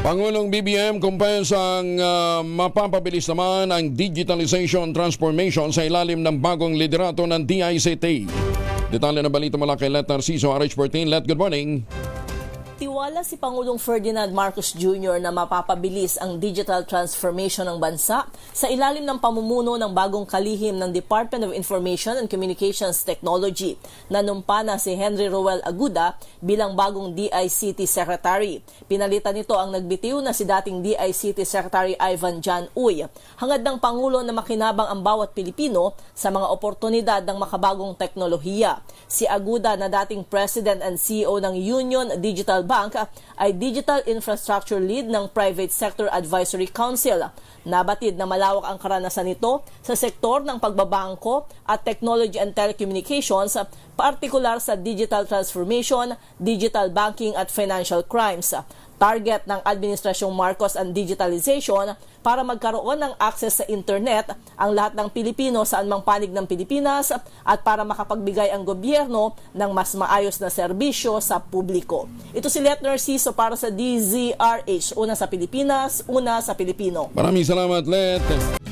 Pangulong BBM kumpensang uh, mapapabilis naman ang digitalization transformation sa ilalim ng bagong liderato ng DICT. Detalye na balita mula kay Let Narciso, RH14. Let, good morning. Tiwala si Pangulong Ferdinand Marcos Jr. na mapapabilis ang digital transformation ng bansa sa ilalim ng pamumuno ng bagong kalihim ng Department of Information and Communications Technology. Nanumpa na si Henry Roel Aguda bilang bagong DICT Secretary. Pinalitan nito ang nagbitiw na si dating DICT Secretary Ivan John Uy. Hangad ng Pangulo na makinabang ang bawat Pilipino sa mga oportunidad ng makabagong teknolohiya. Si Aguda na dating President and CEO ng Union Digital Bank ay Digital Infrastructure Lead ng Private Sector Advisory Council. Nabatid na malawak ang karanasan nito sa sektor ng pagbabangko at technology and telecommunications, partikular sa digital transformation, digital banking at financial crimes. Target ng Administrasyong Marcos ang digitalization para magkaroon ng access sa internet ang lahat ng Pilipino saan mang panig ng Pilipinas at para makapagbigay ang gobyerno ng mas maayos na serbisyo sa publiko. Ito si Let Narciso para sa DZRH, una sa Pilipinas, una sa Pilipino. Maraming salamat, Let.